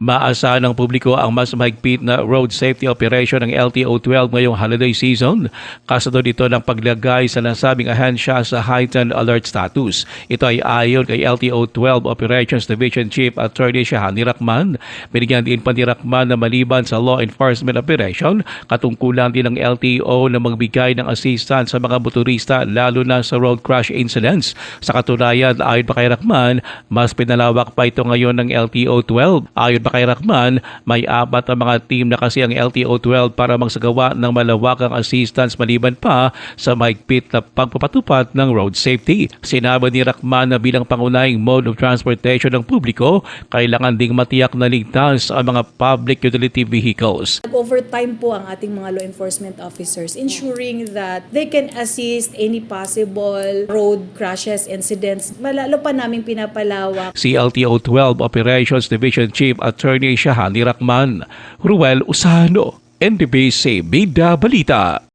Maasahan ng publiko ang mas mahigpit na road safety operation ng LTO-12 ngayong holiday season. Kasunod ito ng paglagay sa nasabing ahensya sa heightened alert status. Ito ay ayon kay LTO-12 Operations Division Chief Attorney Shahani Rakman. Binigyan din pa ni Rakman na maliban sa law enforcement operation, katungkulan din ng LTO na magbigay ng assistance sa mga motorista lalo na sa road crash incidents. Sa katunayan, ayon pa kay Rakman, mas pinalawak pa ito ngayon ng LTO-12. Ayon pa kay Rakman, may apat na mga team na kasi ang LTO-12 para magsagawa ng malawakang assistance maliban pa sa mahigpit na pagpapatupad ng road safety. Sinabi ni Rakman na bilang pangunahing mode of transportation ng publiko, kailangan ding matiyak na ligtas ang mga public utility vehicles. Overtime po ang ating mga law enforcement officers ensuring that they can assist any possible road crashes, incidents. Malalo pa namin pinapalawak Si LTO-12 Operations Division Chief Attorney Shahani Rakman, Ruel Usano, NDBC Bida Balita.